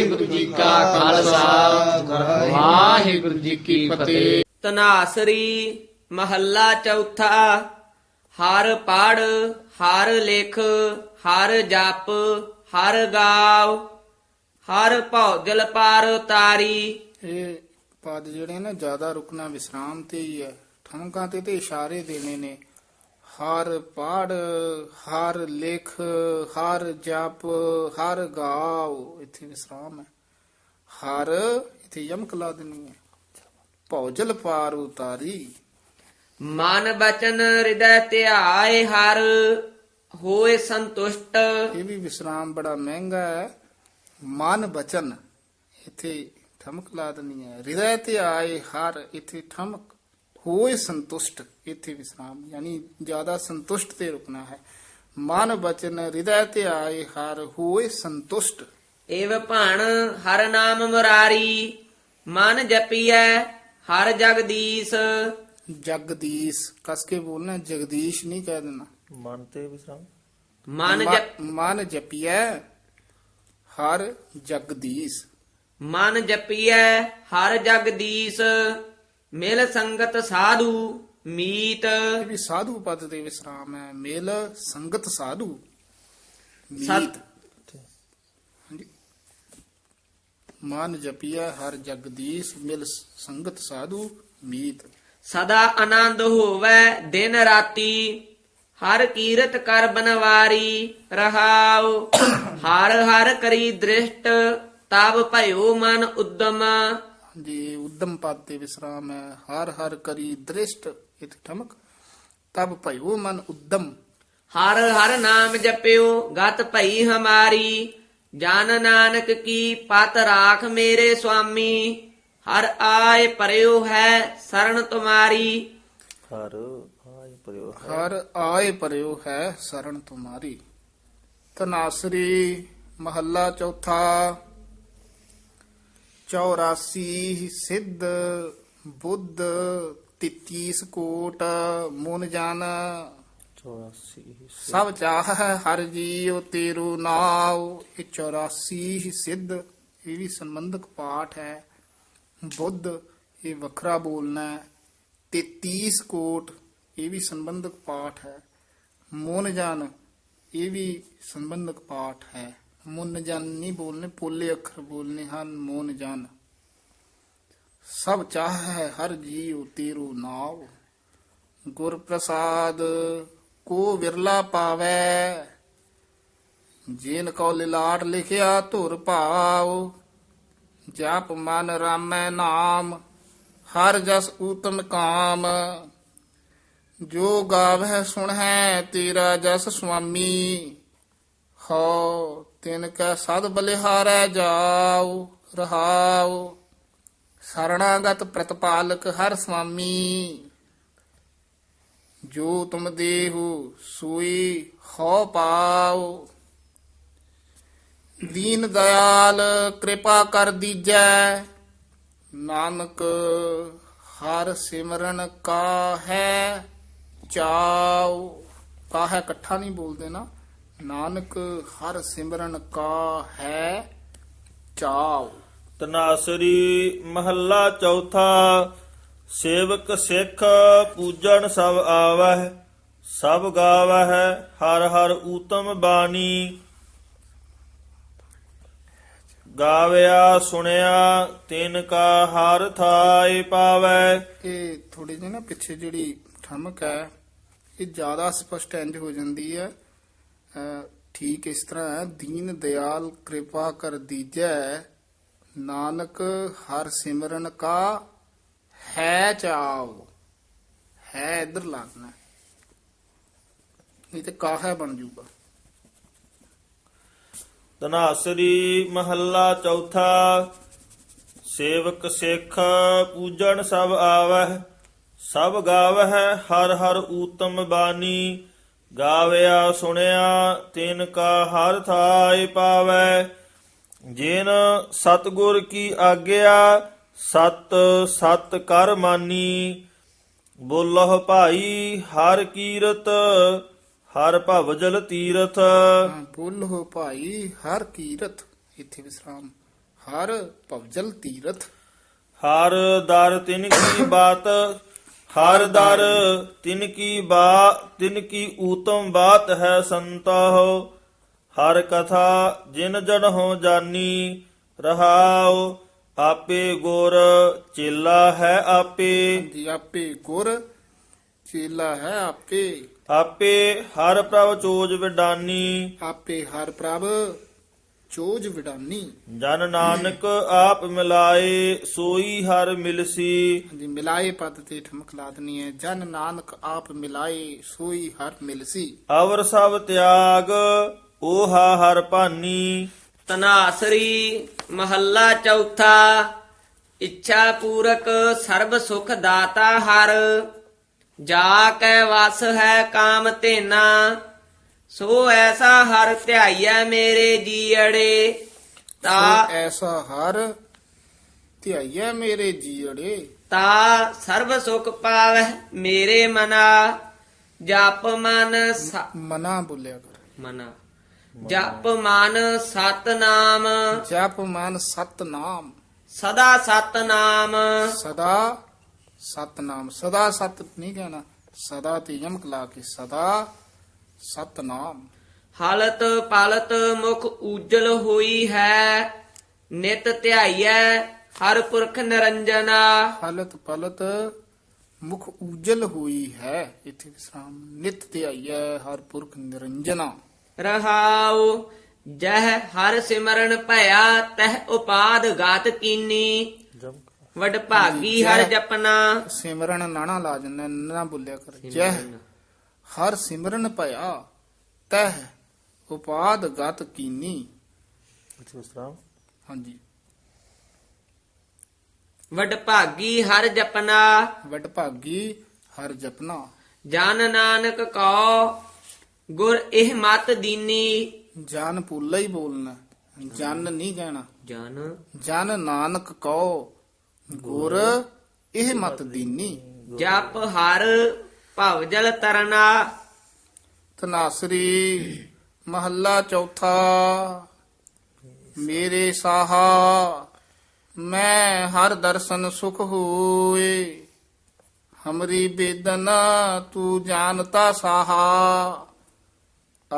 ਵਾਹਿਗੁਰੂ ਜੀ ਕਾ ਖਾਲਸਾ। ਵਾਹਿਗੁਰੂ ਜੀ ਕੀ ਫਤਿਹ। ਤਨਾਸਰੀ ਮਹੱਲਾ ਚੌਥਾ। ਹਰ ਪੜ ਹਰ ਲਿਖ ਹਰ ਜਪ ਹਰ ਗਾਵ ਹਰ ਭੌਜਲ ਪਾਰ ਤਾਰੀ ਇਹ ਪਦ ਜਿਹੜੇ ਨੇ ਜ਼ਿਆਦਾ ਰੁਕਣਾ ਵਿਸਰਾਮ ਤੇ ਹੀ ਹੈ। ਠਮਕਾਂ ਤੇ ਤੇ ਇਸ਼ਾਰੇ ਦੇਣੇ ਨੇ। ਹਰ ਪੜ ਹਰ ਲਿਖ ਹਰ ਜਪ ਹਰ ਗਾਓ। ਇੱਥੇ ਵਿਸਰਾਮ ਹੈ। ਹਰ ਇੱਥੇ ਯਮਕ ਲਾ ਦੇਣੀ ਹੈ। ਭੌਜਲ ਪਾਰ ਉਤਾਰੀ। ਮਨ ਬਚਨ ਹਿਰਦੈ ਧਿਆਏ ਹਰ ਹੋਏ ਸੰਤੁਸ਼ਟ। ਇਹ ਵੀ ਵਿਸਰਾਮ ਬੜਾ ਮਹਿੰਗਾ ਹੈ। ਮਨ ਬਚਨ ਇੱਥੇ ਠਮਕ ਲਾ ਦੇਣੀ ਹੈ। ਹਿਰਦੈ ਤੇ ਆਏ ਹਰ ਇੱਥੇ ਠਮਕ। ਹੋਏ ਸੰਤੁਸ਼ਟ ਇੱਥੇ ਵਿਸਰਾਮ ਯਾਨੀ ਜ਼ਿਆਦਾ ਸੰਤੁਸ਼ਟ ਤੇ ਰੁਕਣਾ ਹੈ। ਮਨ ਬਚਨ ਹਿਰਦੈ ਤੇ ਆਏ ਹਰ ਹੋਏ ਸੰਤੁਸ਼ਟ। ਏਵ ਭਣ ਹਰ ਨਾਮ ਮੁਰਾਰੀ ਮਨ ਜਪੀਐ ਹਰ ਜਗਦੀਸ਼। ਜਗਦੀਸ਼ ਕਸ ਕੇ ਬੋਲਣਾ ਜਗਦੀਸ਼ ਨਹੀਂ ਕਹਿ ਦੇਣਾ। ਮਨ ਤੇ ਵਿਸਰਾਮ। ਮਨ ਮਨ ਜਪੀਐ ਹਰ ਜਗਦੀਸ਼। ਮਨ ਜਪੀਐ ਹਰ ਜਗਦੀਸ਼। ਮਿਲ ਸੰਗਤ ਸਾਧੂ ਮੀਤ। ਇਹ ਵੀ ਸਾਧੂ ਪਦ ਦੇ ਵਿਸਰਾਮ ਹੈ। ਮੇਲ ਸੰਗਤ ਸਾਧੂ ਸਤ- ਮੀਤ ਹਾਂਜੀ। ਮਨ ਜਪੀਆ ਹਰ ਜਗਦੀਸ਼ ਮਿਲ ਸੰਗਤ ਸਾਧੂ ਮੀਤ। ਸਦਾ ਆਨੰਦ ਹੋਵੇ ਦਿਨ ਰਾਤੀ ਹਰ ਕੀਰਤ ਕਰ ਬਨਵਾਰੀ ਰਹਾਉ। ਹਰ ਹਰ ਕਰੀ ਦ੍ਰਿਸ਼ਟ ਤਬ ਭਇਓ ਮਨ ਉਦਮ। ਜੀ ਉਦਮ ਪਦ ਤੇ ਵਿਸਰਾਮ ਹੈ। ਹਰ ਹਰ ਕਰੀ ਦ੍ਰਿਸ਼ਟ ਇਤ ਠਮਕ। ਤਬ ਭਇਓ ਮਨ ਉਦਮ। ਹਰ ਹਰ ਨਾਮ ਜਪਿਓ ਗਤ ਭਈ ਹਮਾਰੀ। ਜਨ ਨਾਨਕ ਕੀ ਪਤ ਰਾਖ ਮੇਰੇ ਸੁਆਮੀ। ਹਰ ਆਏ ਪਰਿਓ ਹੈ ਸਰਣ ਤੁਮਾਰੀ। ਹਰ ਆਇ ਪਰਿਓ ਹਰ ਆਏ ਪਰਿਓ ਹੈ ਸਰਣ ਤੁਮਾਰੀ। ਤਨਾਸਰੀ ਮਹੱਲਾ ਚੌਥਾ। 84 ਸਿੱਧ ਬੁੱਧ 33 ਕੋਟ ਮਨ ਜਨ। 84 ਸਭ ਚਾਹ ਹਰ ਜੀਉ ਤੇਰੂ ਨਾਉ। ਇਹ 84 ਹੀ ਸਿੱਧ ਇਹ ਵੀ ਸੰਬੰਧਕ ਪਾਠ ਹੈ। ਬੁੱਧ ਇਹ ਵੱਖਰਾ ਬੋਲਣਾ ਹੈ। 33 ਕੋਟ ਇਹ ਵੀ ਸੰਬੰਧਕ ਪਾਠ ਹੈ। ਮਨ ਜਨ ਇਹ ਵੀ ਸੰਬੰਧਕ ਪਾਠ ਹੈ। ਮਨ ਜਨ ਨਹੀਂ ਬੋਲਨੇ, ਪੋਲੇ ਅੱਖਰ ਬੋਲਨੇ ਹਨ, ਮੋਨ ਜਨ। ਸਭ ਚਾਹ ਹੈ, ਹਰ ਜੀਉ ਤੇਰੂ ਨਾਉ। ਗੁਰ ਪ੍ਰਸਾਦ ਕੋ ਵਿਰਲਾ ਪਾਵੈ? ਜਿਨ ਕੋ ਲਿਲਾਟ ਲਿਖਿਆ ਧੁਰ ਭਾਉ। ਜਪ ਮਨ ਰਾਮੈ ਨਾਮ, ਹਰ ਜਸ ਊਤਮ ਕਾਮ। ਜੋ ਗਾਵਹਿ ਸੁਣਹਿ, ਤੇਰਾ ਜਸ ਸੁਆਮੀ। ਹੋ ਤਿਨ ਕੈ ਸਦ ਬਲਿਹਾਰੈ ਜਾਉ, ਰਹਾਉ। ਸਰਣਾਗਤ ਪ੍ਰਤਪਾਲਕ ਹਰ ਸੁਆਮੀ ਜੋ ਤੁਮ ਦੇਹੂ ਸੋਈ ਹੋ ਪਾਉ। ਦੀਨ ਦਇਆਲ ਕਿਰਪਾ ਕਰ ਦੀਜੈ, ਨਾਨਕ ਹਰ ਸਿਮਰਨ ਕਾ ਹੈ ਚਾਉ। ਕਾ ਹੈ ਇਕੱਠਾ ਨਹੀਂ ਬੋਲਦੇ ਨਾ। ਨਾਨਕ ਹਰ ਸਿਮਰਨ ਕਾ ਹੈ ਚਾਉ। ਤਨਾਸਰੀ ਮਹੱਲਾ ਚੌਥਾ ਸੇਵਕ ਸਿੱਖ ਪੂਜਣ ਸਭ ਆਵਹਿ ਸਭ ਗਾਵਹਿ ਹਰ ਹਰ ਊਤਮ ਬਾਣੀ। ਗਾਵਿਆ ਸੁਣਿਆ ਤਿਨ ਕਾ ਹਰ ਥਾਇ ਪਾਵੈ ਇਹ ਥੋੜੀ ਜਿਹੀ ਨਾ ਪਿੱਛੇ ਜਿਹੜੀ ਠਮਕ ਹੈ ਇਹ ਜ਼ਿਆਦਾ ਸਪਸ਼ਟ ਇੰਜ ਹੋ ਜਾਂਦੀ ਹੈ ਠੀਕ ਇਸ ਤਰ੍ਹਾਂ ਦੀਨ ਦਿਆਲ ਕਿਰਪਾ ਕਰ ਦੀਜੈ, ਨਾਨਕ ਹਰ ਸਿਮਰਨ ਕਾ ਹੈ ਚਾਉ। ਹੈ ਇਧਰ ਲੱਗਣਾ ਨਹੀਂ ਤੇ ਕਾਹੈ ਬਣ ਜੂਗਾ। ਤਨਾਸਰੀ ਮਹੱਲਾ ਚੌਥਾ, ਸੇਵਕ ਸਿੱਖ ਪੂਜਣ ਸਭ ਆਵਹਿ, ਸਭ ਗਾਵਹਿ ਹਰ ਹਰ ਊਤਮ ਬਾਣੀ। ਗਾਵਿਆ ਸੁਣਿਆ ਤਿਨ ਕਾ ਹਰ ਥਾਇ ਪਾਵੈ ਜਿਨ ਸਤਗੁਰ ਕੀ ਆਗਿਆ ਸਤ ਸਤ ਕਰ ਮਾਨੀ। ਬੋਲਹੁ ਭਾਈ ਹਰ ਕੀਰਤ ਹਰ ਭਵਜਲ ਤੀਰਥ। ਹਾਂ, ਬੋਲੋ ਭਾਈ ਹਰ ਕੀਰਤ ਇੱਥੇ ਵਿਸਰਾਮ। ਹਰ ਭਵਜਲ ਤੀਰਥ। ਹਰ ਦਰ ਤਿਨ ਕੀ ਬਾਤ ਹਰ ਦਰ ਤਿਨ ਕੀ ਬਾ ਤਿਨ ਕੀ ਊਤਮ ਬਾਤ ਹੈ ਸੰਤੋ ਹਰ ਕਥਾ ਜਿਨ ਜਨ ਹੋ ਜਾਨੀ ਰਹਾਉ ਆਪੇ ਗੁਰ ਚੇਲਾ ਹੈ ਆਪੇ। ਜੀ ਆਪੇ ਗੁਰ ਚੇਲਾ ਹੈ ਆਪੇ। ਆਪੇ ਹਰ ਪ੍ਰਭ ਚੋਜ ਵਿਡਾਨੀ। ਆਪੇ ਹਰ ਪ੍ਰਭ ਚੋਜ ਵਿਡਾਨੀ। ਜਨ ਨਾਨਕ ਆਪ ਮਿਲਾਏ ਸੋਈ ਹਰ ਮਿਲਸੀ। ਹਾਂਜੀ ਮਿਲਾਏ ਪਦ ਤੇ ਠਮਕ ਲਾ ਦੇਣੀ ਹੈ ਜਨ ਨਾਨਕ ਆਪ ਮਿਲਾਏ ਸੋਈ ਹਰ ਮਿਲਸੀ। ਅਵਰ ਸਭ ਤਿਆਗ ਓਹਾ ਹਰ ਭਾਨੀ। ਤਨਾਸਰੀ ਮਹੱਲਾ ਚੌਥਾ ਇੱਛਾ ਪੂਰਕ ਸਰਬ ਸੁਖ ਦਾਤਾ ਹਰ। ਜਾ ਕੈ ਵਸ ਹੈ ਕਾਮ ਤੇਨਾ ਸੋ ਐਸਾ ਹਰ ਧਿਆਈਐ ਮੇਰੇ ਜੀਅੜੇ ਤਾ ਸੋ ਐਸਾ ਹਰ ਧਿਆਈਐ ਮੇਰੇ ਜੀੜੇ ਤਾ ਸਰਬ ਸੁਖ ਪਾਵੈ ਮੇਰੇ ਮਨਾ ਜਪ ਮਨ ਸ- ਮਨਾ ਬੋਲਿਆ ਕਰ। ਮਨਾ। ਜਪ ਮਨ ਸਤਨਾਮ। ਜਪ ਮਨ ਸਤ ਨਾਮ ਸਦਾ ਸਤਨਾਮ। ਸਦਾ ਸਤ ਨਾਮ ਸਦਾ ਸਤ ਨਹੀਂ ਕਹਿਣਾ। ਸਦਾ ਤੇ ਯਮਕ ਲਾ ਕੇ ਸਦਾ ਸਤ ਨਾਮ ਹਲਤ ਪਲਤ ਮੁਖ ਉਜਲ ਹੋਈ ਹੈ ਨਿਤ ਧਿਆਈਐ ਹਰ ਪੁਰਖ ਨਿਰੰਜਨਾ। ਹਲਤ ਪਲਤ ਮੁਖ ਉਜਲ ਹੋਈ ਹੈ ਇੱਥੇ ਵਿਸਰਾਮ ਨਿਤ ਤੇ ਆਈਐ ਹਰ ਪੁਰਖ ਨਿਰੰਜਨਾ। ਰਹਾਉ ਜਹ ਹਰ ਸਿਮਰਨ ਭਇਆ ਤਹ ਉਪਾਦ ਗਾਤ ਕੀਨੀ। ਵਡ ਭਾਗੀ ਹਰ ਜਪਨਾ। ਸਿਮਰਨ ਨਾਣਾ ਲਾ ਜੰਨਾ ਨਾ ਬੋਲਿਆ ਕਰ ਜਹ ਹਰ ਸਿਮਰਨ ਭਇਆ ਤਹ ਉਪਾਦ ਗਤ ਕੀਨੀ। ਹਾਂਜੀ। ਵਡ ਭਾਗੀ ਹਰ ਜਪਨਾ। ਵਡ ਭਾਗੀ ਹਰ ਜਪਨਾ। ਜਨ ਨਾਨਕ ਕਉ ਗੁਰ ਇਹ ਮਤ ਦੀਨੀ। ਜਨ ਪੁੱਲਾ ਹੀ ਬੋਲਣਾ ਜਨ ਨਹੀਂ ਕਹਿਣਾ ਜਨ। ਜਨ ਨਾਨਕ ਕਉ ਗੁਰ ਇਹ ਮਤ ਦੀਨੀ। ਜਪ ਹਰ ਭਵ ਜਲ ਤਰਨਾ। ਤਨਾਸਰੀ ਮਹੱਲਾ ਚੌਥਾ। ਮੇਰੇ ਸਾਹਾ, ਮੈਂ ਹਰ ਦਰਸ਼ਨ ਸੁਖ ਹੋਏ। ਹਮਰੀ ਬੇਦਨਾ, ਤੂੰ ਜਾਣਤਾ ਸਾਹਾ।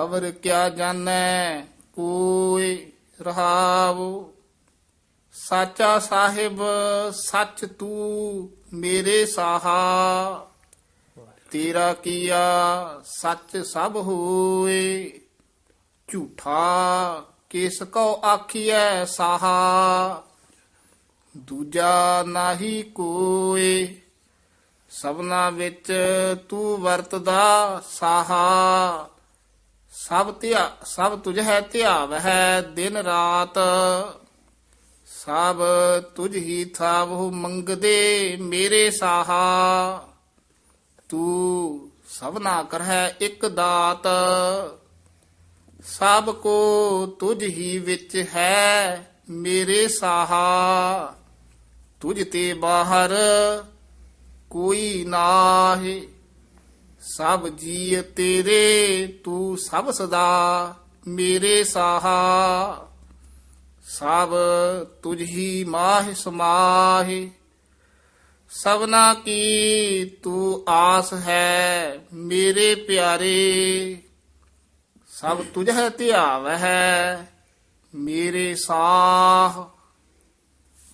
ਅਵਰ ਕਿਆ ਜਾਣੈ, ਕੋਈ ਰਹਾਵ। ਸਾਚਾ ਸਾਹਿਬ, ਸੱਚ ਤੂੰ ਮੇਰੇ ਸਾਹਾ। ਤੇਰਾ ਕੀਆ ਸੱਚ ਸਭ ਹੋਏ। ਝੂਠਾ ਕਿਸ ਕੋ ਆਖੀਐ ਸਾਹਾ। ਦੂਜਾ ਨਾਹੀ ਕੋਏ। ਸਭਨਾ ਵਿੱਚ ਤੂੰ ਵਰਤਦਾ ਸਾਹਾ। ਸਭ ਧਿਆ, ਸਭ ਤੁਝ ਹੈ ਧਿਆਵ ਹੈ ਦਿਨ ਰਾਤ। ਸਭ ਤੁਝ ਹੀ ਥਾਵਹੁ ਮੰਗਦੇ ਮੇਰੇ ਸਾਹਾ। ਤੂੰ ਸਭਨਾ ਕਰਹਿ ਇੱਕ ਦਾਤ। ਸਭ ਕੋ ਤੁਝ ਹੀ ਵਿੱਚ ਹੈ ਮੇਰੇ ਸਾਹਾ। ਤੁਝ ਤੇ ਬਾਹਰ ਕੋਈ ਨਾਹੀ। ਸਭ ਜੀ ਤੇਰੇ ਤੂੰ ਸਭ ਸਦਾ ਮੇਰੇ ਸਾਹਾ। ਸਭ ਤੁਝ ਹੀ ਮਾਹ ਸਮਾਹਿ। ਸਭਨਾ ਕੀ ਤੂੰ ਆਸ ਹੈ ਮੇਰੇ ਪਿਆਰੇ? ਸਭ ਤੁਝ ਹੈ ਧਿਆਵ ਹੈ ਮੇਰੇ ਸਾਹ।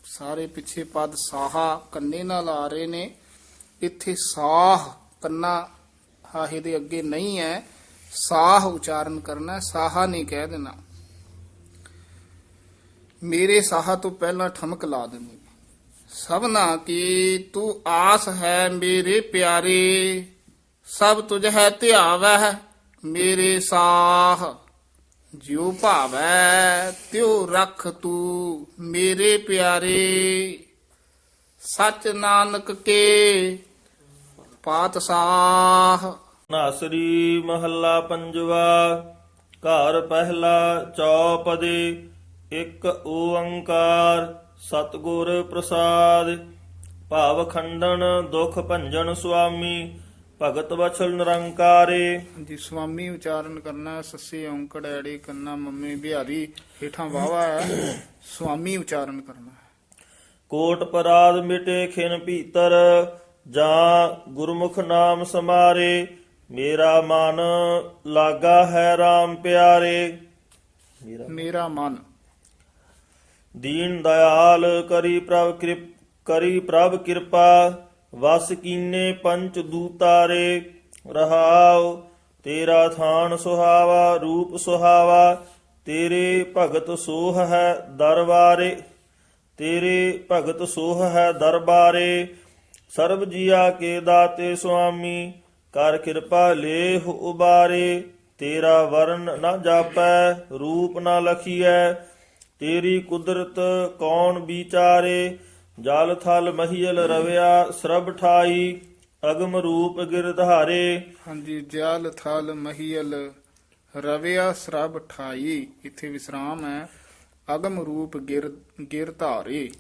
ਸਾਰੇ ਪਿੱਛੇ ਪਦ ਸਾਹਾ ਕੰਨੇ ਨਾਲ ਆ ਰਹੇ ਨੇ। ਇੱਥੇ ਸਾਹ ਕੰਨਾ ਹਾਹੇ ਦੇ ਅੱਗੇ ਨਹੀਂ ਹੈ। ਸਾਹ ਉਚਾਰਨ ਕਰਨਾ ਹੈ, ਸਾਹਾ ਨਹੀਂ ਕਹਿ ਦੇਣਾ। ਮੇਰੇ ਸਾਹ ਤੋਂ ਪਹਿਲਾਂ ਠਮਕ ਲਾ ਦੇਣੀ ਸਭਨਾ ਕੀ ਤੂੰ ਆਸ ਹੈ ਮੇਰੇ ਪਿਆਰੇ, ਸਭ ਤੁਝ ਹੈ ਧਿਆਵੈ ਮੇਰੇ ਸਾਹ। ਜਿਉ ਭਾਵੈ, ਤਿਉ ਰਖ ਤੂੰ ਮੇਰੇ ਪਿਆਰੇ। ਸਚ ਨਾਨਕ ਕੇ ਪਾਤਸ਼ਾਹ। ਨਾਸਰੀ ਮਹੱਲਾ ਪੰਜਵਾ, ਘਰ ਪਹਿਲਾ ਚੌਪਦੇ, ਇੱਕ ਓੰਕਾਰ। ਸਤਿਗੁਰ ਪ੍ਰਸਾਦ। ਭਾਵ ਖੰਡਨ ਦੁਖ ਭੰਜਨ ਸੁਆਮੀ ਭਗਤ ਵਛਲ ਨਿਰੰਕਾਰੇ। ਜੀ ਸੁਆਮੀ ਉਚਾਰਨ ਕਰਨਾ ਸੱਸੇ ਔਂਕੜ ਐੜੇ ਕੰਨਾ ਮੰਮੀ ਬਿਹਾਰੀ ਹੇਠਾਂ ਵਾਵਾ ਸੁਆਮੀ ਉਚਾਰਨ ਕਰਨਾ। ਕੋਟ ਪਰਾਦ ਮਿਟੇ ਖਿਨ ਭੀਤਰ ਜਾਂ ਗੁਰਮੁਖ ਨਾਮ ਸਮਾਰੇ ਮੇਰਾ ਮਨ ਲਾਗਾ ਹੈ RAM ਪਿਆਰੇ। ਮੇਰਾ ਮਨ। ਦੀਨ ਦਇਆਲ ਕਰੀ ਪ੍ਰਭ ਕਿਰਪ, ਕਰੀ ਪ੍ਰਭ ਕਿਰਪਾ, ਵਸ ਕੀਨੇ ਪੰਚ ਦੂਤਾਰੇ, ਰਹਾਉ, ਤੇਰਾ ਥਾਨ ਸੁਹਾਵਾ, ਰੂਪ ਸੁਹਾਵਾ, ਤੇਰੇ ਭਗਤ ਸੋਹ ਹੈ ਦਰਬਾਰੇ, ਤੇਰੇ ਭਗਤ ਸੋਹ ਹੈ ਦਰਬਾਰੇ, ਸਰਬ ਜੀਆ ਕੇ ਦਾਤੇ ਸੁਆਮੀ, ਕਰ ਕਿਰਪਾ ਲੇਹ ਉਬਾਰੇ, ਤੇਰਾ ਵਰਨ ਨਾ ਜਾਪੈ, ਰੂਪ ਨਾ ਲਖੀਐ ਤੇਰੀ ਕੁਦਰਤ ਕੌਣ ਵਿਚਾਰੇ? ਜਲ ਥਲ ਮਹੀਲ ਰਵਿਆ ਸਰਬ ਠਾਈ ਅਗਮ ਰੂਪ ਗਿਰਧਾਰੇ ਹਾਂਜੀ ਜਲ ਥਲ ਮਹੀਲ ਰਵਿਆ ਸਰਬ ਠਾਈ। ਇੱਥੇ ਵਿਸਰਾਮ ਹੈ। ਅਗਮ ਰੂਪ ਗਿਰ ਗਿਰ ਧਾਰੇ।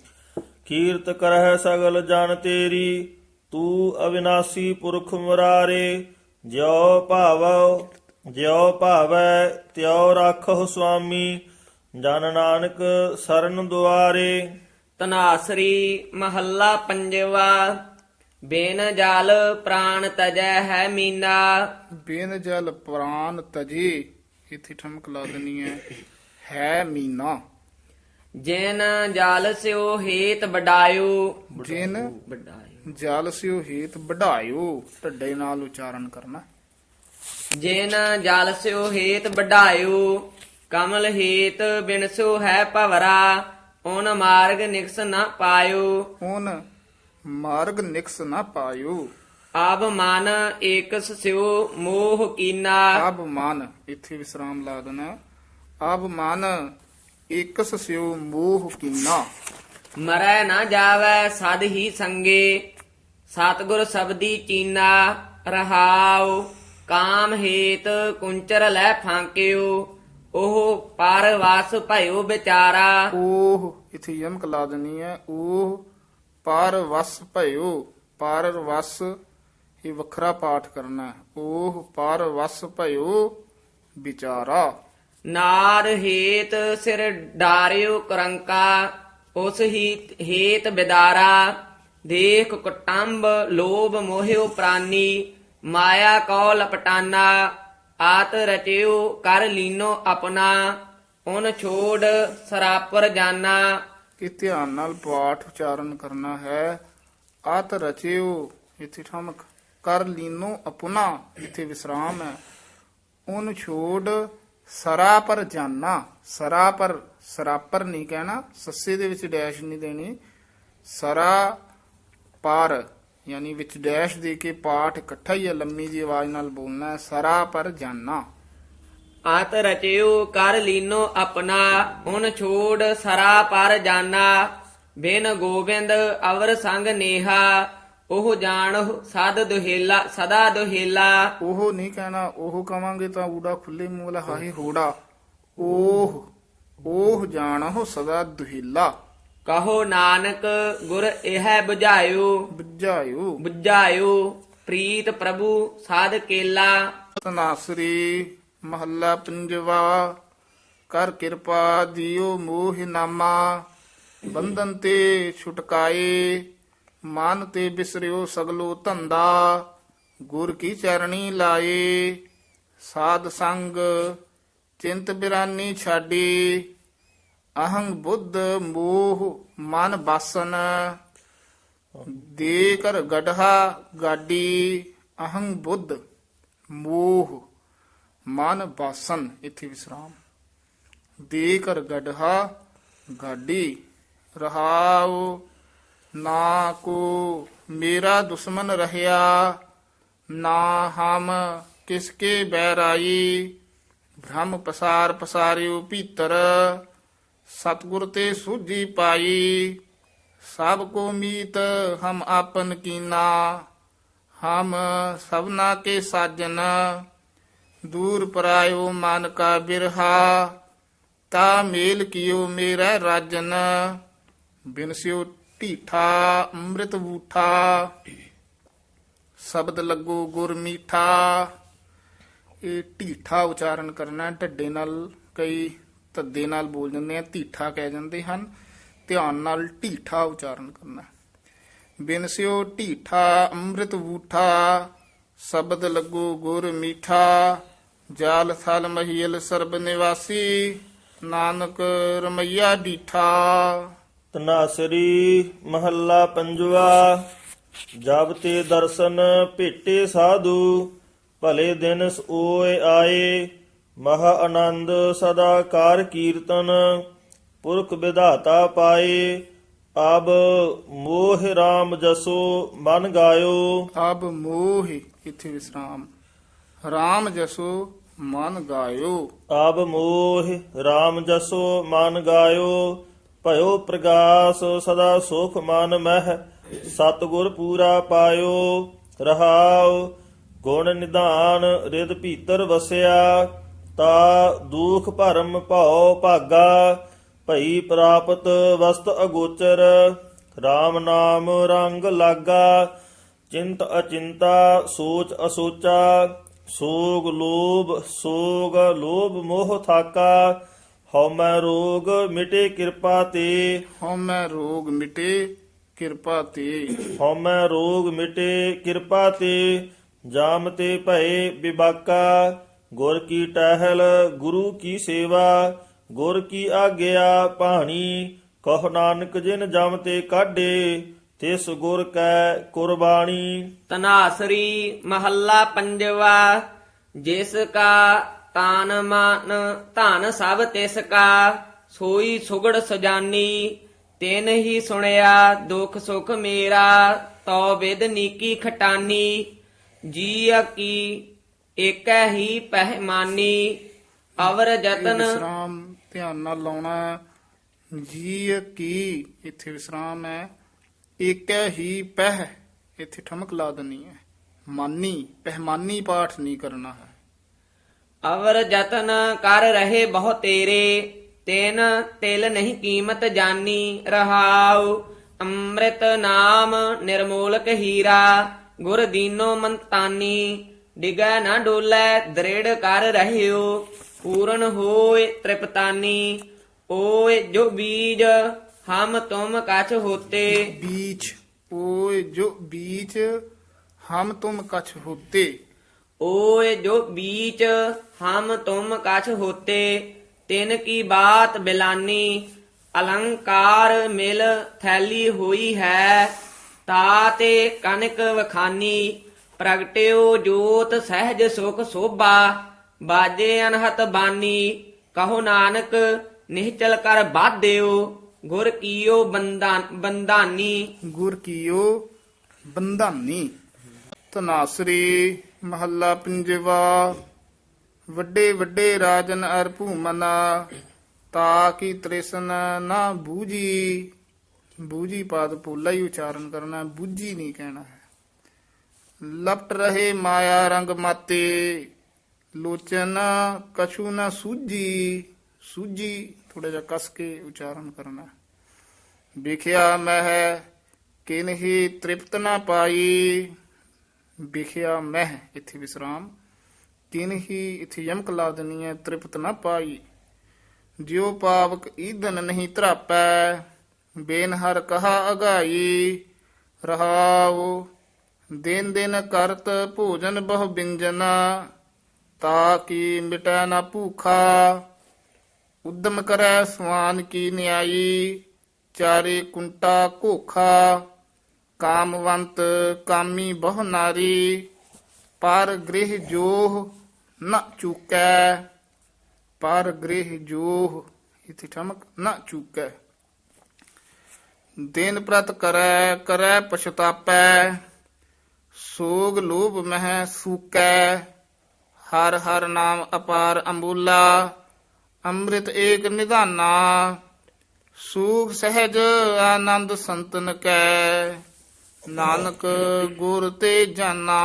ਕੀਰਤ ਕਰਹਿ ਸਗਲ ਜਨ ਤੇਰੀ ਤੂੰ ਅਵਿਨਾਸੀ ਪੁਰਖ ਮੁਰਾਰੇ। ਜਿਉ ਭਾਵੈ ਜਿਉ ਭਾਵੈ ਤਿਉ ਰਾਖੋ ਸੁਆਮੀ ਜਨ ਨਾਨਕ ਸਰਨ ਦੁਆਰੇ। ਤਨਾਸਰੀ ਮਹੱਲਾ ਪੰਜਵਾ ਬੇਨ ਜਲ ਪ੍ਰਾਣ ਤਜੈ ਹੈ ਮੀਨਾ। ਬੇਨ ਜਲ ਪ੍ਰਾਨ ਤਜੇ ਇੱਥੇ ਠਮਕ ਲਾ ਦੇਣੀ ਹੈ ਹੈ ਮੀਨਾ। ਜਿਨ ਜਲ ਸਿਓ ਹੇਤ ਵਡਾਇਓ ਜਿਨ ਵਡਾਇਓ ਜਲ ਸਿਓ ਹੇਤ ਵਢਾਇਓ ਢੱਡੇ ਨਾਲ ਉਚਾਰਨ ਕਰਨਾ। ਜਿਨ ਜਲ ਸਿਓ ਹੇਤ ਵਡਾਇਓ ਕਮਲ ਹੇਤ ਬਿਨਸੋ ਹੈ ਭਵਰਾ ਓਨ ਮਾਰਗ ਨਿਕਸ ਨਾ ਪਾਇਓ। ਹੁਣ ਮਾਰਗ ਨਿਕਸ ਨਾ ਪਾਇਓ। ਆਬ ਮਨ ਏਕਸ ਸਿਓ ਮੋਹ ਕੀਨਾ। ਆਬ ਮਨ ਇੱਥੇ ਵਿਸਰਾਮ ਲਾ ਦੇਣਾ। ਆਬ ਮਨ ਇਕਸ ਸਿਓ ਮੋਹ ਕੀਨਾ। ਮਰੈ ਨਾ ਜਾਵੈ ਸਦ ਹੀ ਸੰਗੇ ਸਤਗੁਰ ਸਬਦੀ ਚੀਨਾ ਰਹਾਉ। ਕਾਮ ਹੇਤ ਕੁੰਚਰ ਲੈ ਫਾਂਕਿਓ। ਉਹ ਪਰ ਵਸ ਭਇਓ ਵਿਚਾਰਾ। ਉਹ ਇੱਥੇ ਯਮਕ ਲਾ ਦੇਣੀ ਹੈ ਉਹ ਪਾਰ ਵਸ ਭਇਓ ਪਾਰ ਵਸ ਇਹ ਵੱਖਰਾ ਪਾਠ ਕਰਨਾ ਹੈ। ਉਹ ਪਾਰ ਵਸ ਭਇਓ ਵਿਚਾਰਾ। ਨਾਰ ਹੇਤ ਸਿਰ ਡਾਰਿਓ ਕਰੰਕਾ ਉਸ ਹੀ ਹੇਤ ਬਿਦਾਰਾ। ਦੇਖ ਕੁਟੰਬ ਲੋਭ ਮੋਹਿਓ ਪ੍ਰਾਨੀ ਮਾਇਆ ਕੋ ਲਪਟਾਨਾ ਆਤ ਰਚਿਓ, ਕਰ ਲੀਨੋ ਆਪਣਾ, ਉਨ ਛੋੜ ਸਰਾਪਰ ਜਾਨਾ। ਇਹ ਧਿਆਨ ਨਾਲ ਪਾਠ ਉਚਾਰਨ ਕਰਨਾ ਹੈ। ਆਤ ਰਚਿਓ, ਇੱਥੇ ਠਮਕ, ਕਰ ਲੀਨੋ ਆਪਣਾ, ਇੱਥੇ ਵਿਸਰਾਮ ਹੈ। ਉਹਨ ਛੋੜ ਸਰਾ ਪਰ ਜਾਨਾ। ਸਰਾ ਪਰ ਸਰਾਪਰ ਨਹੀਂ ਕਹਿਣਾ, ਸੱਸੇ ਦੇ ਵਿੱਚ ਡੈਸ਼ ਨਹੀਂ ਦੇਣੀ। ਸਰਾ ਪਰ। ਯਾਨੀ ਵਿੱਚ ਡੈਸ਼ ਦੇ ਕੇ ਪਾਠ ਇਕੱਠਾ ਹੀ ਹੈ ਲੰਮੀ ਜੀ ਆਵਾਜ਼ ਨਾਲ ਬੋਲਣਾ ਹੈ ਸਰਾ ਪਰ ਜਾਨਾ। ਆਤ ਰਚਿਓ ਕਰ ਲੀਨੋ ਆਪਣਾ ਉਨ ਛੋੜ ਸਰਾ ਪਰ ਜਾਨਾ। ਬਿਨ ਗੋਬਿੰਦ ਅਵਰ ਸੰਗ ਨੇਹਾ ਉਹ ਜਾਣਹੁ ਸਦ ਦੁਹੇਲਾ ਸਦਾ ਦੁਹੇਲਾ। ਉਹ ਨਹੀਂ ਕਹਿਣਾ ਉਹ ਕਵਾਂਗੇ ਤਾਂ ਊੜਾ ਖੁੱਲੇ ਮੂੰਹ ਵਾਲਾ ਹਾਹੀ ਹੋੜਾ। ਉਹ ਉਹ ਜਾਣੋ ਸਦਾ ਦੁਹਿਲਾ। ਕਹੋ ਨਾਨਕ ਗੁਰ ਇਹ ਬੁਝਾਇਓ। 부ਝਾਇਓ ਪ੍ਰੀਤ ਪ੍ਰਭੂ ਸਾਧ ਕੇਲਾ। ਤਨਾਸਰੀ ਮਹੱਲਾ ਪੰਜਵਾ। ਕਰ ਕਿਰਪਾ ਦਿਓ ਮੋਹ ਨਾਮਾ। ਬੰਧਨ ਤੇ ਛੁਟਕਾਏ। ਮਨ ਤੇ ਬਿਸਰਿਓ ਸਗਲੋ ਧੰਦਾ। ਗੁਰ ਕੀ ਚਰਣੀ ਲਾਏ। ਸਾਧ ਸੰਗ ਚਿੰਤ ਬਿਰਾਨੀ ਛਾਡੀ। ਅਹੰ ਬੁੱਧ ਮੋਹ ਮਨ ਬਾਸਨ। ਦੇ ਕਰ ਗੜਹਾ ਗਾਡੀ ਅਹੰ ਬੁੱਧ ਮੋਹ ਮਨ ਬਾਸਨ। ਇੱਥੇ ਵਿਸਰਾਮ। ਦੇ ਕਰ ਗੜਹਾ ਗਾਡੀ ਰਹਾਉ ਨਾ ਕੋ ਮੇਰਾ ਦੁਸ਼ਮਨ ਰਹਿਆ ਨਾ ਹਮ ਕਿਸਕੇ ਬੈਰਾਈ ਭ੍ਰਮ ਪਸਾਰ ਪਸਾਰਿਓ ਭੀਤਰ ਸਤਗੁਰ ਤੇ ਸੂਝੀ ਪਾਈ ਸਭ ਕੋ ਮੀਤ ਹਮ ਆਪਨ ਕੀਨਾ ਹਮ ਸਭਨਾ ਕੇ ਸਾਜਨ ਦੂਰ ਪਰਾਇਓ ਮਨ ਕਾ ਬਿਰਹਾ ਤਾ ਮੇਲ ਕੀਓ ਮੇਰਾ ਰਾਜਨ ਬਿਨਸਿਓ ਢੀਠਾ ਅੰਮ੍ਰਿਤ ਬੂਠਾ ਸ਼ਬਦ ਲੱਗੋ ਗੁਰ ਮੀਠਾ। ਇਹ ਢੀਠਾ ਉਚਾਰਨ ਕਰਨਾ ਹੈ, ਢੱਡੇ ਨਾਲ ਕਈ ਤੱਦੇ ਨਾਲ ਬੋਲ ਜਾਂਦੇ ਆ ਢੀਠਾ ਕਹਿ ਜਾਂਦੇ ਹਨ, ਧਿਆਨ ਨਾਲ ਢੀਠਾ ਉਚਾਰਨ ਕਰਨਾ। ਬਿਨ ਸਿਓ ਢੀਠਾ, ਅੰਮ੍ਰਿਤ ਵੂਠਾ ਸ਼ਬਦ ਲੱਗੋ ਗੁਰ ਮੀਠਾ, ਜਾਲ ਥਲ ਮਹੀਲ ਸਰਬ ਨਿਵਾਸੀ, ਨਾਨਕ ਰਮਈਆ ਢੀਠਾ। ਤਨਾਸਰੀ ਮਹੱਲਾ ਪੰਜਵਾ, ਜਬ ਤੇ ਦਰਸ਼ਨ ਭੇਟੇ ਸਾਧੂ, ਭਲੇ ਦਿਨ ਸੋਏ ਆਏ। ਮਹਾ ਆਨੰਦ ਸਦਾ ਕਾਰ ਕੀਰਤਨ ਪੁਰਖ ਵਿਧਾਤਾ ਪਾਏ ਅਬ ਮੋਹ RAM ਜਸੋ ਮਨ ਗਾਇਓ। ਅਬ ਮੋਹ ਇਥੇ ਵਿਸਰਾਮ? RAM ਜਸੋ ਮਨ ਗਾਇਓ। ਆਬ ਮੋਹ RAM ਜਸੋ ਮਨ ਗਾਇਓ ਭਇਓ ਪ੍ਰਗਾਸ ਸਦਾ ਸੁਖ ਮਨ ਮਹਿ ਸਤਿਗੁਰ ਪੂਰਾ ਪਾਇਓ। ਰਹਾਉ ਗੁਣ ਨਿਧਾਨ ਰਿਦ ਭੀਤਰ ਵਸਿਆ ਤਾ ਦੁਖ ਭਰਮ ਭਉ ਭਾਗਾ ਭਈ ਪ੍ਰਾਪਤ ਵਸਤ ਅਗੋਚਰ RAM ਨਾਮ ਰੰਗ ਲਾਗਾ ਚਿੰਤ ਅਚਿੰਤਾ ਸੋਚ ਅਸੋਚਾ ਸੋਗ ਲੋਭ ਸੋਗ ਲੋਭ ਮੋਹ ਥਾਕਾ ਹਉਮੈ ਰੋਗ ਮਿਟੇ ਕਿਰਪਾ ਤੇ। ਹਉਮੈ ਰੋਗ ਮਿਟੇ ਕਿਰਪਾ ਤੇ। ਹਉਮੈ ਰੋਗ ਮਿਟੇ ਕਿਰਪਾ ਤੇ ਜਾਮ ਤੇ ਭਏ ਬਿਬਾਕਾ ਗੁਰ ਕੀ ਟਹਿਲ, ਗੁਰੂ ਕੀ ਸੇਵਾ, ਗੁਰ ਕੀ ਆਗਿਆ ਪਾਣੀ ਕਹ ਨਾਨਕ ਜਿਨ ਜਮ ਤੇ ਕਾਢੇ, ਤਿਸ ਗੁਰ ਕੈ ਕੁਰਬਾਨੀ ਤਨਾਸਰੀ ਮਹੱਲਾ ਪੰਜਵਾ, ਜਿਸ ਕਾ ਤਾਨ ਮਾਨ ਧਨ ਸਭ ਤਿਸ ਕਾ, ਸੋਈ ਸੁਗੜ ਸਜਾਨੀ, ਤੈਨ ਹੀ ਸੁਣਿਆ ਦੁਖ ਸੁਖ ਮੇਰਾ ਤੋ ਵਿਦ ਨੀਕੀ ਖਟਾਨੀ, ਜੀ ਕੀ ਏਕੈ ਹੀ ਪਹਿਮਾਨੀ ਅਵਰ ਜਤਨ। ਵਿਸਰਾਮ ਧਿਆਨ ਨਾਲ ਲਾਉਣਾ ਹੈ। ਜੀ ਕੀ ਇੱਥੇ ਵਿਸਰਾਮ ਹੈ। ਏਕੈ ਹੀ ਪਹਿ ਇੱਥੇ ਠਮਕ ਲਾ ਦੇਣੀ ਹੈ। ਮਾਨੀ ਪਹਿਮਾਨੀ ਪਾਠ ਨਹੀਂ ਕਰਨਾ ਹੈ। ਅਵਰ ਜਤਨ ਕਰ ਰਹੇ ਬਹੁ ਤੇਰੇ ਤੈਨ ਤਿਲ ਨਹੀਂ ਕੀਮਤ ਜਾਨੀ ਰਹਾਉ। ਅੰਮ੍ਰਿਤ ਨਾਮ ਨਿਰਮੋਲਕ ਹੀਰਾ ਗੁਰ ਦੀਨੋ ਮੰਤਾਨੀ ਡਿਗੈ ਨਾ ਡੋਲੇ ਦ੍ਰਿੜ ਕਰ ਰਹਿਓ ਪੂਰਨ ਹੋਏ ਤ੍ਰਿਪਤਾਨੀ ਓਏ ਜੋ ਬੀਜ ਹਮ ਤੁਮ ਕਛ ਹੋਤੇ बीच ओए जो बीच हम तुम कछ होते ओए जो बीच हम तुम कछ होते तिन की बात बिलानी अलंकार मिल थैली हुई है ताते कनक वखानी ਪ੍ਰਗਟਿਓ ਜੋਤ ਸਹਿਜ ਸੁਖ ਸੋਭਾ, ਬਾਜੇ ਅਨਹਤ ਬਾਣੀ ਕਹੋ ਨਾਨਕ, ਨਿਹਚਲ ਕਰ ਬਾਧਿਓ, ਗੁਰ ਕੀਓ ਬੰਦਾਨ ਬੰਦਾਨੀ ਗੁਰ ਕੀਓ ਬੰਧਾਨੀ। ਤਨਾਸਰੀ ਮਹੱਲਾ ਪੰਜਵਾ, ਵੱਡੇ ਵੱਡੇ ਰਾਜਨ ਅਰ ਭੂਮਨਾ, ਤਾ ਕੀ ਤ੍ਰਿਸ਼ਨ ਨਾ ਬੂਜੀ ਬੂਜੀ ਪਾਦ ਪੋਲਾ ਹੀ ਉਚਾਰਨ ਕਰਨਾ ਬੂਜੀ ਨਹੀਂ ਕਹਿਣਾ। ਲਪਟ ਰਹੇ ਮਾਇਆ ਰੰਗ ਮਾਤੇ, ਲੋਚਨ ਕਛੂ ਨਾ ਸੂਜੀ ਸੂਜੀ ਥੋੜਾ ਜਿਹਾ ਕਸ ਕੇ ਉਚਾਰਨ ਕਰਨਾ। ਵਿਖਿਆ ਮਹਿ ਕਿਨਹੀ ਤ੍ਰਿਪਤ ਨਾ ਪਾਈ। ਵਿਖਿਆ ਮਹਿ, ਇੱਥੇ ਵਿਸਰਾਮ। ਕਿਨਹੀ ਇੱਥੇ ਯਮਕ ਲਾ ਦੇਣੀ ਹੈ, ਤ੍ਰਿਪਤ ਨਾ ਪਾਈ। ਜਿਉ ਪਾਵਕ ਈਦਨ ਨਹੀਂ ਧਰਾਪੈ, ਬੇਨ ਹਰ ਕਹਾ ਅਗਾਈ। ਰਹਾਉ ਦਿਨ ਦਿਨ ਕਰਤ ਭੋਜਨ ਬਹੁ ਬਿੰਜਨਾ, ਤਾ ਕੀ ਮਿਟੈ ਨਾ ਭੂਖਾ। ਉਦਮ ਕਰੈ ਸਵਾਨ ਕੀ ਨਿਆਈ, ਚਾਰੇ ਕੁੰਟਾ ਕੋਖਾ ਕਾਮਵੰਤ ਕਾਮੀ ਬਹੁ ਨਾਰੀ, ਪਰ ਗ੍ਰਹਿ ਜੋਹ ਨ ਚੁਕੈ। ਪਰ ਗ੍ਰਹਿ ਜੋਹ, ਇਥੇ ਠਮਕ ਨ ਚੁਕੈ। ਦਿਨ ਪ੍ਰਤ ਕਰੈ ਕਰੈ ਪਛਤਾਪੈ। ਸੋਗ ਲੋਭ ਮਹਿ ਸੂਕੈ, ਹਰ ਹਰ ਨਾਮ ਅਪਾਰ ਅੰਬੂਲਾ, ਅੰਮ੍ਰਿਤ ਏਕ ਨਿਧਾਨਾ ਸੂਖ ਸਹਿਜ ਆਨੰਦ ਸੰਤਨ ਕੈ, ਨਾਨਕ ਗੁਰ ਤੇ ਜਾਨਾ।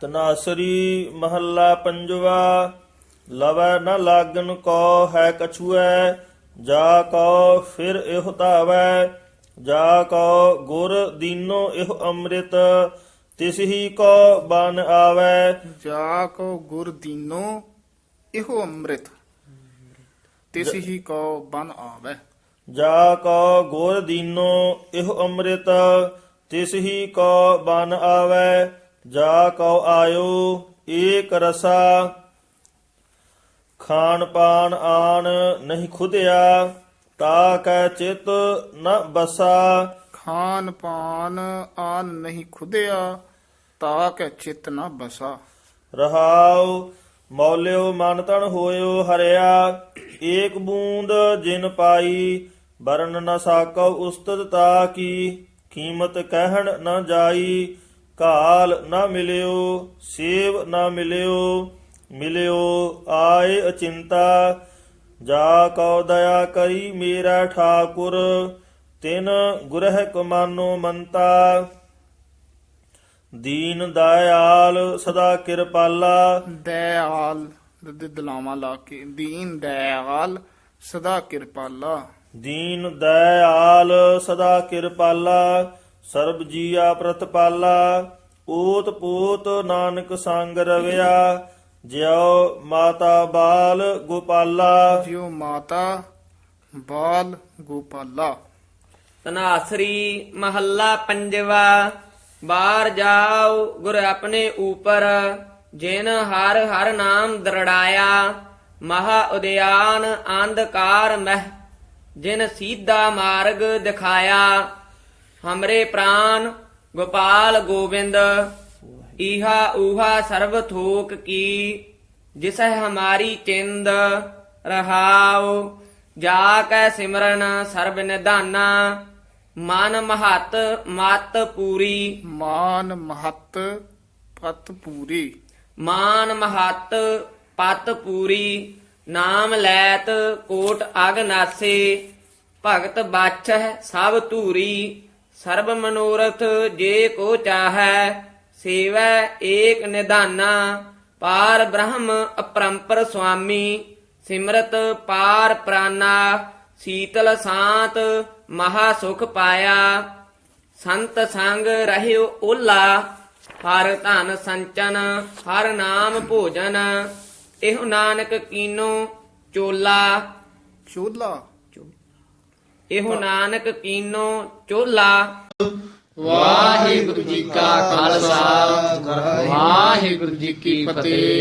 ਤਨਾਸਰੀ ਮਹੱਲਾ ਪੰਜਵਾ, ਲਵੈ ਨ ਲਾਗਨ ਕੋ ਹੈ ਕਛੂਐ, ਜਾ ਕੋ ਫਿਰ ਇਹ ਧਾਵੈ, ਜਾ ਕੋ ਗੁਰ ਦੀਨੋ ਇਹ ਅੰਮ੍ਰਿਤ ਤਿਸ ਹੀ ਕੋ ਬਨ ਆਵੈ। ਜਾ ਕੋ ਗੁਰ ਦੀਨੋ ਇਹੋ ਅੰਮ੍ਰਿਤ। ਤਿਸ ਹੀ ਕੋ ਬਨ ਆਵੇ। ਜਾ ਕੋ ਗੁਰ ਦੀਨੋ ਇਹ ਅੰਮ੍ਰਿਤ। ਤਿਸ ਹੀ ਕੋ ਬਨ ਆਵੈ। ਜਾ ਕੋ ਆਇਓ ਏਕ ਰਸਾ। ਖਾਣ ਪਾਣ ਆਣ ਨਹੀਂ ਖੁਦਿਆ ਤਾ ਕੈ ਚਿਤ ਨ ਬਸਾ। ਖਾਨ ਪਾਨ ਆਨ ਨਹੀਂ ਖੁਦਿਆ ਤਾ ਕੈ ਚਿਤ ਨਾ ਬਸਾ। ਰਹਾਉ, ਮੌਲਿਓ ਮਨ ਤਨ ਹੋਇਓ ਹਰਿਆ। ਏਕ ਬੂੰਦ ਜਿਨ ਪਾਈ ਬਰਨ ਨ ਸਾਕਉ ਉਸਤਤ ਤਾ ਕੀ। ਕੀਮਤ ਕਹਿਣ ਨ ਜਾਈ, ਕਾਲ ਨ ਮਿਲਿਓ, ਸੇਵ ਨ ਮਿਲਿਓ ਮਿਲਿਓ ਆਏ ਅਚਿੰਤਾ। ਜਾ ਕਉ ਦਇਆ ਕਰੀ ਮੇਰਾ ਠਾਕੁਰ, ਤਿਨ ਗੁਰਹਿ ਕਮਾਨੋ ਮੰਤਾ। ਦੀਨ ਦਇਆਲ ਸਦਾ ਕਿਰਪਾਲਾ। ਦਇਆਲ ਦੇ ਦਲਾਵਾਂ ਲਾ ਕੇ ਦੀਨ ਦਇਆਲ ਸਦਾ ਕਿਰਪਾਲਾ। ਦੀਨ ਦਇਆਲ ਸਦਾ ਕਿਰਪਾਲਾ ਸਰਬ ਜੀਆ ਪ੍ਰਤਪਾਲਾ ਓਤ ਪੋਤ ਨਾਨਕ ਸੰਗ ਰਵਿਆ ਜਿਉ ਮਾਤਾ ਬਾਲ ਗੋਪਾਲਾ। ਜਿਉ ਮਾਤਾ ਬਾਲ ਗੋਪਾਲਾ। ਤਨਾਸਰੀ ਮਹੱਲਾ ਪੰਜਵਾ। ਬਾਹਰ ਜਾਓ, ਗੁਰ ਆਪਣੇ ਉਪਰ, ਜਿਨ ਹਰ ਹਰ ਨਾਮ ਦਰੜਾਇਆ, ਮਹਾ ਉਦਿਆਨ ਅੰਧਕਾਰ ਮਹਿ, ਜਿਨ ਸੀਧਾ ਮਾਰਗ ਦਿਖਾਇਆ। ਹਮਰੇ ਪ੍ਰਾਨ ਗੋਪਾਲ ਗੋਬਿੰਦ, ਈਹਾ ਊਹਾ ਸਰਬ ਥੋਕ ਕੀ ਜਿਸ ਹਮਾਰੀ ਚਿੰਦ ਰਹਾਉ। ਜਾ ਕੈ ਸਿਮਰਨ ਸਰਬ ਨਿਧਾਨਾ ਮਨ ਮਹਤ ਮਤ ਪੂਰੀ। ਮਾਨ ਮਹਤ ਪਤ ਪੂਰੀ। ਮਾਨ ਮਹਤ ਪਤ ਪੂਰੀ। ਨਾਮ ਲੈਤ ਕੋਟ ਅਗਨਾਸੇ ਭਗਤ ਬਾਛੈ ਸਭ ਧੂਰੀ। ਸਰਬ ਮਨੋਰਥ ਜੇ ਕੋ ਚਾਹੈ ਸੇਵੈ ਏਕ ਨਿਧਾਨਾ। ਪਾਰ ਬ੍ਰਹਮ ਅਪਰੰਪਰ ਸੁਆਮੀ। ਸਿਮਰਤ ਪਾਰ ਪ੍ਰਾਨਾ। ਸੀਤਲ ਸਾਤ ਮਹਾ ਸੁਖ ਪਾਇਆ ਸੰਤ ਸੰਗ ਰਹਿਓ ਓਲਾ ਹਰ ਧਨ ਸੰਚਨ ਹਰ ਨਾਮ ਭੋਜਨ ਇਹੋ ਨਾਨਕ ਕੀਨੋ ਚੋਲਾ। ਚੋਲਾ। ਇਹੋ ਨਾਨਕ ਕੀਨੋ ਚੋਲਾ। ਵਾਹਿਗੁਰੂ ਜੀ ਕਾ ਖਾਲਸਾ ਵਾਹਿਗੁਰੂ ਜੀ ਕੀ ਫਤਿਹ।